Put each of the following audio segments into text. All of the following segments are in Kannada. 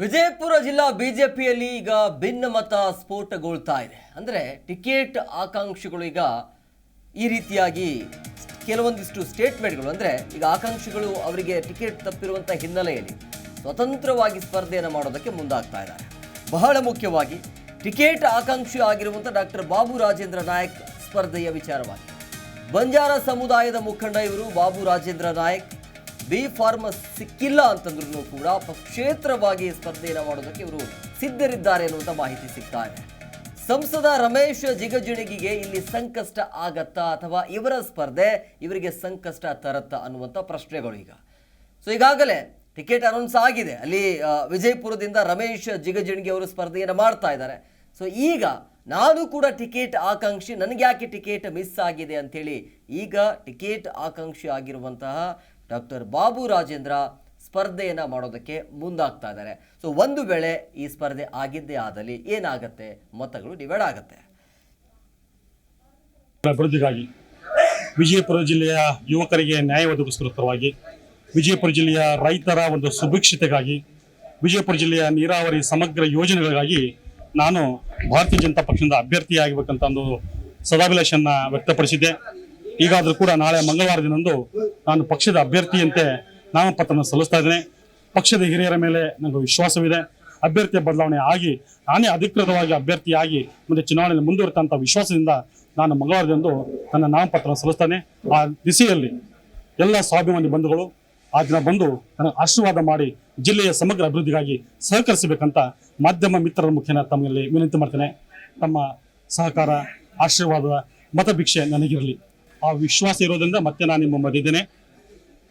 ವಿಜಯಪುರ ಜಿಲ್ಲಾ ಬಿಜೆಪಿಯಲ್ಲಿ ಈಗ ಭಿನ್ನಮತ ಸ್ಫೋಟಗೊಳ್ತಾ ಇದೆ. ಅಂದರೆ ಟಿಕೆಟ್ ಆಕಾಂಕ್ಷಿಗಳು ಈಗ ಈ ರೀತಿಯಾಗಿ ಕೆಲವೊಂದಿಷ್ಟು ಸ್ಟೇಟ್ಮೆಂಟ್ಗಳು ಅಂದರೆ ಈಗ ಆಕಾಂಕ್ಷಿಗಳು ಅವರಿಗೆ ಟಿಕೆಟ್ ತಪ್ಪಿರುವಂಥ ಹಿನ್ನೆಲೆಯಲ್ಲಿ ಸ್ವತಂತ್ರವಾಗಿ ಸ್ಪರ್ಧೆಯನ್ನು ಮಾಡೋದಕ್ಕೆ ಮುಂದಾಗ್ತಾ ಇದ್ದಾರೆ. ಬಹಳ ಮುಖ್ಯವಾಗಿ ಟಿಕೆಟ್ ಆಕಾಂಕ್ಷಿ ಆಗಿರುವಂಥ ಡಾಕ್ಟರ್ ಬಾಬು ರಾಜೇಂದ್ರ ನಾಯಕ್ ಸ್ಪರ್ಧೆಯ ವಿಚಾರವಾಗಿ. ಬಂಜಾರ ಸಮುದಾಯದ ಮುಖಂಡ ಇವರು ಬಾಬು ರಾಜೇಂದ್ರ ನಾಯಕ್. ಬಿ ಫಾರ್ಮಸ್ ಸಿಕ್ಕಿಲ್ಲ ಅಂತಂದ್ರೂ ಕೂಡ ಪಕ್ಷೇತ್ರವಾಗಿ ಸ್ಪರ್ಧೆಯನ್ನು ಮಾಡೋದಕ್ಕೆ ಇವರು ಸಿದ್ಧರಿದ್ದಾರೆ ಅನ್ನುವಂಥ ಮಾಹಿತಿ ಸಿಗ್ತಾ ಸಂಸದ ರಮೇಶ್ ಜಿಗಜಿಣಗಿಗೆ ಇಲ್ಲಿ ಸಂಕಷ್ಟ ಆಗತ್ತಾ ಅಥವಾ ಇವರ ಸ್ಪರ್ಧೆ ಇವರಿಗೆ ಸಂಕಷ್ಟ ತರತ್ತಾ ಅನ್ನುವಂಥ ಪ್ರಶ್ನೆಗಳು ಈಗ. ಸೊ ಈಗಾಗಲೇ ಟಿಕೆಟ್ ಅನೌನ್ಸ್ ಆಗಿದೆ. ಅಲ್ಲಿ ವಿಜಯಪುರದಿಂದ ರಮೇಶ್ ಜಿಗಜಿಣಗಿ ಅವರು ಸ್ಪರ್ಧೆಯನ್ನು ಮಾಡ್ತಾ ಇದ್ದಾರೆ. ಸೊ ಈಗ ನಾನು ಕೂಡ ಟಿಕೆಟ್ ಆಕಾಂಕ್ಷಿ ನನಗೆ ಯಾಕೆ ಟಿಕೆಟ್ ಮಿಸ್ ಆಗಿದೆ ಅಂಥೇಳಿ ಈಗ ಟಿಕೆಟ್ ಆಕಾಂಕ್ಷಿ ಆಗಿರುವಂತಹ ಡಾಕ್ಟರ್ ಬಾಬು ರಾಜೇಂದ್ರ ಸ್ಪರ್ಧೆಯನ್ನು ಮಾಡೋದಕ್ಕೆ ಮುಂದಾಗ್ತಾ ಇದ್ದಾರೆ. ಸೊ ಒಂದು ವೇಳೆ ಈ ಸ್ಪರ್ಧೆ ಆಗಿದ್ದೇ ಆದಲ್ಲಿ ಏನಾಗುತ್ತೆ? ಮತಗಳು ಡಿವೈಡ್ ಆಗುತ್ತೆ. ಅಭಿವೃದ್ಧಿಗಾಗಿ ವಿಜಯಪುರ ಜಿಲ್ಲೆಯ ಯುವಕರಿಗೆ ನ್ಯಾಯ ಒದಗಿಸುತ್ತಿರುವಾಗಿ ವಿಜಯಪುರ ಜಿಲ್ಲೆಯ ರೈತರ ಒಂದು ಸುಭಿಕ್ಷತೆಗಾಗಿ ವಿಜಯಪುರ ಜಿಲ್ಲೆಯ ನೀರಾವರಿ ಸಮಗ್ರ ಯೋಜನೆಗಳಿಗಾಗಿ ನಾನು ಭಾರತೀಯ ಜನತಾ ಪಕ್ಷದಿಂದ ಅಭ್ಯರ್ಥಿಯಾಗಬೇಕಂತ ಒಂದು ಸದಾಭಿಲಾಷನ್ನ ವ್ಯಕ್ತಪಡಿಸಿದ್ದೆ. ಈಗಾದರೂ ಕೂಡ ನಾಳೆ ಮಂಗಳವಾರ ದಿನಂದು ನಾನು ಪಕ್ಷದ ಅಭ್ಯರ್ಥಿಯಂತೆ ನಾಮಪತ್ರವನ್ನು ಸಲ್ಲಿಸ್ತಾ ಇದ್ದೇನೆ. ಪಕ್ಷದ ಹಿರಿಯರ ಮೇಲೆ ನನಗೆ ವಿಶ್ವಾಸವಿದೆ. ಅಭ್ಯರ್ಥಿಯ ಬದಲಾವಣೆ ಆಗಿ, ನಾನೇ ಅಧಿಕೃತವಾಗಿ ಅಭ್ಯರ್ಥಿಯಾಗಿ ಮುಂದೆ ಚುನಾವಣೆಯಲ್ಲಿ ಮುಂದುವರಿತಂಥ ವಿಶ್ವಾಸದಿಂದ ನಾನು ಮಂಗಳವಾರದಂದು ನನ್ನ ನಾಮಪತ್ರ ಸಲ್ಲಿಸ್ತಾನೆ. ಆ ದಿಸೆಯಲ್ಲಿ ಎಲ್ಲ ಸ್ವಾಭಿಮಾನಿ ಬಂಧುಗಳು ಆ ದಿನ ಬಂದು ನನಗೆ ಆಶೀರ್ವಾದ ಮಾಡಿ ಜಿಲ್ಲೆಯ ಸಮಗ್ರ ಅಭಿವೃದ್ಧಿಗಾಗಿ ಸಹಕರಿಸಬೇಕಂತ ಮಾಧ್ಯಮ ಮಿತ್ರರ ಮುಖೇನ ತಮ್ಮಲ್ಲಿ ವಿನಂತಿ ಮಾಡ್ತೇನೆ. ತಮ್ಮ ಸಹಕಾರ, ಆಶೀರ್ವಾದದ ಮತಭಿಕ್ಷೆ ನನಗಿರಲಿ. ಆ ವಿಶ್ವಾಸ ಇರೋದ್ರಿಂದ ಮತ್ತೆ ನಾನು ನಿಮ್ಮ ಮಧ್ಯದ್ದೇನೆ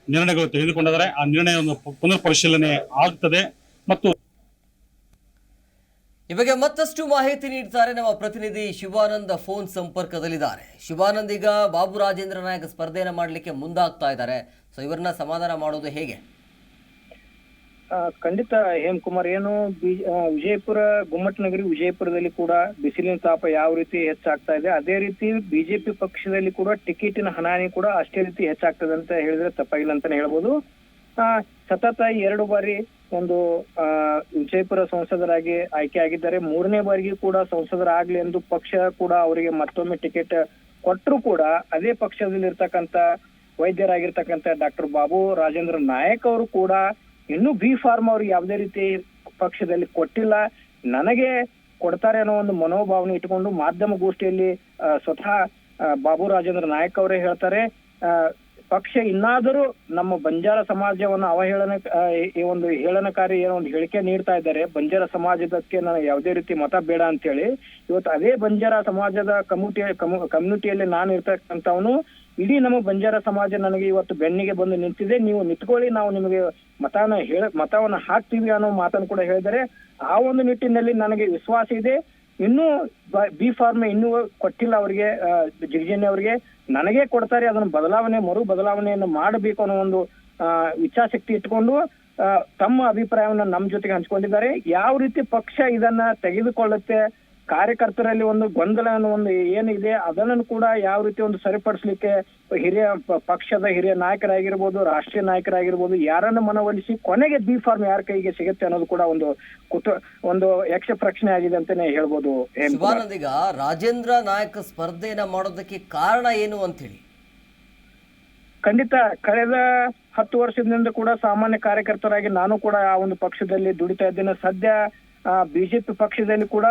ನಿರ್ಣಯಗಳು ತೆಗೆದುಕೊಂಡಿದ್ದಾರೆ ಆ ನಿರ್ಣಯವನ್ನು ಪುನರ್ ಪರಿಶೀಲನೆ ಆಗ್ತದೆ ಮತ್ತು ಈ ಮತ್ತಷ್ಟು ಮಾಹಿತಿ ನೀಡ್ತಾರೆ ನಮ್ಮ ಪ್ರತಿನಿಧಿ ಶಿವಾನಂದ ಫೋನ್ ಸಂಪರ್ಕದಲ್ಲಿದ್ದಾರೆ. ಶಿವಾನಂದ್, ಈಗ ಬಾಬು ರಾಜೇಂದ್ರ ನಾಯಕ್ ಸ್ಪರ್ಧೆಯನ್ನು ಮಾಡಲಿಕ್ಕೆ ಮುಂದಾಗ್ತಾ ಇದ್ದಾರೆ. ಸೊ, ಇವರನ್ನ ಸಮಾಧಾನ ಮಾಡೋದು ಹೇಗೆ? ಖಂಡಿತ ಹೇಮಕುಮಾರ್ ಏನು ವಿಜಯಪುರ ಗುಮ್ಮಟ ನಗರಿ ವಿಜಯಪುರದಲ್ಲಿ ಕೂಡ ಬಿಸಿಲಿನ ತಾಪ ಯಾವ ರೀತಿ ಹೆಚ್ಚಾಗ್ತಾ ಇದೆ ಅದೇ ರೀತಿ ಬಿಜೆಪಿ ಪಕ್ಷದಲ್ಲಿ ಕೂಡ ಟಿಕೆಟಿನ ಹಣಾನಿ ಕೂಡ ಅಷ್ಟೇ ರೀತಿ ಹೆಚ್ಚಾಗ್ತದೆ ಅಂತ ಹೇಳಿದ್ರೆ ತಪ್ಪಾಗಿಲ್ಲ ಅಂತಾನೆ ಹೇಳ್ಬೋದು. ಆ, ಸತತ ಎರಡು ಬಾರಿ ಒಂದು ಆ, ವಿಜಯಪುರ ಸಂಸದರಾಗಿ ಆಯ್ಕೆ ಆಗಿದ್ದಾರೆ. ಮೂರನೇ ಬಾರಿಗೆ ಕೂಡ ಸಂಸದರಾಗ್ಲಿ ಎಂದು ಪಕ್ಷ ಕೂಡ ಅವರಿಗೆ ಮತ್ತೊಮ್ಮೆ ಟಿಕೆಟ್ ಕೊಟ್ಟರು ಕೂಡ ಅದೇ ಪಕ್ಷದಲ್ಲಿ ಇರ್ತಕ್ಕಂತ ವೈದ್ಯರಾಗಿರ್ತಕ್ಕಂಥ ಡಾಕ್ಟರ್ ಬಾಬು ರಾಜೇಂದ್ರ ನಾಯಕ್ ಅವರು ಕೂಡ ಇನ್ನೂ ಬಿ ಫಾರ್ಮ್ ಅವ್ರಿಗೆ ಯಾವುದೇ ರೀತಿ ಪಕ್ಷದಲ್ಲಿ ಕೊಟ್ಟಿಲ್ಲ. ನನಗೆ ಕೊಡ್ತಾರೆ ಅನ್ನೋ ಒಂದು ಮನೋಭಾವನೆ ಇಟ್ಕೊಂಡು ಮಾಧ್ಯಮ ಗೋಷ್ಠಿಯಲ್ಲಿ ಸ್ವತಃ ಬಾಬು ರಾಜೇಂದ್ರ ನಾಯಕ್ ಅವರೇ ಹೇಳ್ತಾರೆ. ಪಕ್ಷ ಇನ್ನಾದರೂ ನಮ್ಮ ಬಂಜಾರ ಸಮಾಜವನ್ನು ಅವಹೇಳನ ಈ- ಈ ಒಂದು ಹೇಳನಕಾರಿ ಏನೋ ಒಂದು ಹೇಳಿಕೆ ನೀಡ್ತಾ ಇದ್ದಾರೆ. ಬಂಜಾರ ಸಮಾಜದಕ್ಕೆ ನಾನು ಯಾವುದೇ ರೀತಿ ಮತ ಬೇಡ ಅಂತ ಹೇಳಿ ಇವತ್ತು ಅದೇ ಬಂಜಾರ ಸಮಾಜದ ಕಮ್ಯುನಿಟಿ ಕಮ್ಯುನಿಟಿಯಲ್ಲಿ ನಾನು ಇರ್ತಕ್ಕಂಥವನು ಇಡೀ ನಮ್ಮ ಬಂಜಾರ ಸಮಾಜ ನನಗೆ ಇವತ್ತು ಬೆನ್ನಿಗೆ ಬಂದು ನಿಂತಿದೆ. ನೀವು ನಿಂತ್ಕೊಳ್ಳಿ, ನಾವು ನಿಮಗೆ ಮತನ ಹೇಳ, ಮತವನ್ನ ಹಾಕ್ತೀವಿ ಅನ್ನೋ ಮಾತನ್ನು ಕೂಡ ಹೇಳಿದರೆ ಆ ಒಂದು ನಿಟ್ಟಿನಲ್ಲಿ ನನಗೆ ವಿಶ್ವಾಸ ಇದೆ. ಇನ್ನೂ ಬಿ ಫಾರ್ಮ್ ಇನ್ನೂ ಕೊಟ್ಟಿಲ್ಲ ಅವರಿಗೆ ಜಿಗಜಿಣ್ಣಿ ಅವರಿಗೆ. ನನಗೆ ಕೊಡ್ತಾರೆ, ಅದನ್ನು ಬದಲಾವಣೆ, ಮರು ಬದಲಾವಣೆಯನ್ನು ಮಾಡಬೇಕು ಅನ್ನೋ ಒಂದು ಇಚ್ಛಾಶಕ್ತಿ ಇಟ್ಕೊಂಡು ತಮ್ಮ ಅಭಿಪ್ರಾಯವನ್ನ ನಮ್ಮ ಜೊತೆಗೆ ಹಂಚ್ಕೊಂಡಿದ್ದಾರೆ. ಯಾವ ರೀತಿ ಪಕ್ಷ ಇದನ್ನ ತೆಗೆದುಕೊಳ್ಳುತ್ತೆ ಕಾರ್ಯಕರ್ತರಲ್ಲಿ ಒಂದು ಗೊಂದಲ ಅನ್ನೋ ಒಂದು ಏನಿದೆ ಅದನ್ನು ಕೂಡ ಯಾವ ರೀತಿ ಒಂದು ಸರಿಪಡಿಸ್ಲಿಕ್ಕೆ ಹಿರಿಯ ಪಕ್ಷದ ಹಿರಿಯ ನಾಯಕರಾಗಿರ್ಬೋದು ರಾಷ್ಟ್ರೀಯ ನಾಯಕರಾಗಿರ್ಬೋದು ಯಾರನ್ನ ಮನವೊಲಿಸಿ ಕೊನೆಗೆ ಬಿ ಫಾರ್ಮ್ ಯಾರ ಕೈಗೆ ಸಿಗುತ್ತೆ ಅನ್ನೋದು ಕೂಡ ಒಂದು ಕುತು ಒಂದು ಯಕ್ಷ ಪ್ರಶ್ನೆ ಆಗಿದೆ ಅಂತಾನೆ ಹೇಳ್ಬೋದು. ಈಗ ರಾಜೇಂದ್ರ ನಾಯಕ ಸ್ಪರ್ಧೆಯನ್ನ ಮಾಡೋದಕ್ಕೆ ಕಾರಣ ಏನು ಅಂತ ಹೇಳಿ ಖಂಡಿತ ಕಳೆದ ಹತ್ತು ವರ್ಷದಿಂದ ಕೂಡ ಸಾಮಾನ್ಯ ಕಾರ್ಯಕರ್ತರಾಗಿ ನಾನು ಕೂಡ ಆ ಒಂದು ಪಕ್ಷದಲ್ಲಿ ದುಡಿತಾ ಇದ್ದೇನೆ. ಸದ್ಯ ಬಿಜೆಪಿ ಪಕ್ಷದಲ್ಲಿ ಕೂಡ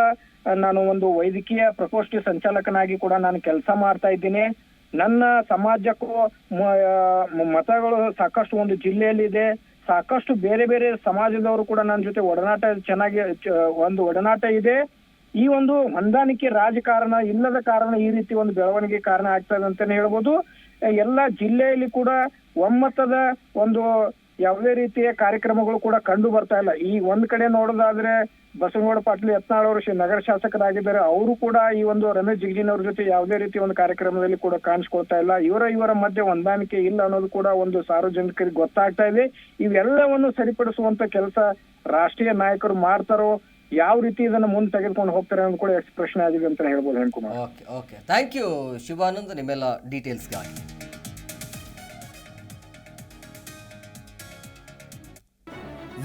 ನಾನು ಒಂದು ವೈದ್ಯಕೀಯ ಪ್ರಕೋಷ್ಠಿ ಸಂಚಾಲಕನಾಗಿ ಕೂಡ ನಾನು ಕೆಲಸ ಮಾಡ್ತಾ ಇದ್ದೀನಿ. ನನ್ನ ಸಮಾಜಕ್ಕೂ ಮತಗಳು ಸಾಕಷ್ಟು ಒಂದು ಜಿಲ್ಲೆಯಲ್ಲಿ ಇದೆ ಸಾಕಷ್ಟು ಬೇರೆ ಬೇರೆ ಸಮಾಜದವರು ಕೂಡ ನನ್ನ ಜೊತೆ ಒಡನಾಟ ಚೆನ್ನಾಗಿ ಒಂದು ಒಡನಾಟ ಇದೆ. ಈ ಒಂದು ಹೊಂದಾಣಿಕೆ ರಾಜಕಾರಣ ಇಲ್ಲದ ಕಾರಣ ಈ ರೀತಿ ಒಂದು ಬೆಳವಣಿಗೆ ಕಾರಣ ಆಗ್ತದೆ ಅಂತಾನೆ ಹೇಳ್ಬೋದು. ಎಲ್ಲ ಜಿಲ್ಲೆಯಲ್ಲಿ ಕೂಡ ಒಮ್ಮತದ ಒಂದು ಯಾವುದೇ ರೀತಿಯ ಕಾರ್ಯಕ್ರಮಗಳು ಕೂಡ ಕಂಡು ಬರ್ತಾ ಇಲ್ಲ. ಈ ಒಂದ್ ಕಡೆ ನೋಡೋದಾದ್ರೆ ಬಸವನಗೌಡ ಪಾಟೀಲ್ ಯತ್ನಾಳ್ ಅವರು ನಗರ ಶಾಸಕರಾಗಿದ್ದಾರೆ. ಅವರು ಕೂಡ ಈ ಒಂದು ರಮೇಶ್ ಜಿಗಜಿನ್ ಅವ್ರ ಜೊತೆ ಯಾವುದೇ ರೀತಿ ಒಂದು ಕಾರ್ಯಕ್ರಮದಲ್ಲಿ ಕೂಡ ಕಾಣಿಸ್ಕೊಳ್ತಾ ಇಲ್ಲ. ಇವರ ಇವರ ಮಧ್ಯೆ ಹೊಂದಾಣಿಕೆ ಇಲ್ಲ ಅನ್ನೋದು ಕೂಡ ಒಂದು ಸಾರ್ವಜನಿಕರಿಗೆ ಗೊತ್ತಾಗ್ತಾ ಇದೆ. ಇವೆಲ್ಲವನ್ನು ಸರಿಪಡಿಸುವಂತ ಕೆಲಸ ರಾಷ್ಟ್ರೀಯ ನಾಯಕರು ಮಾಡ್ತಾರೋ, ಯಾವ ರೀತಿ ಇದನ್ನ ಮುಂದೆ ತೆಗೆದುಕೊಂಡು ಹೋಗ್ತಾರೆ ಅನ್ನೋದು ಕೂಡ ಎಕ್ಸ್ಪ್ರೆಷನ್ ಆಗಿದೆ ಅಂತ ಹೇಳ್ಬೋದು okay okay. Thank you Shivanand. ನಿಮ್ಮೆಲ್ಲ ಡೀಟೇಲ್ಸ್ಗಾಗಿ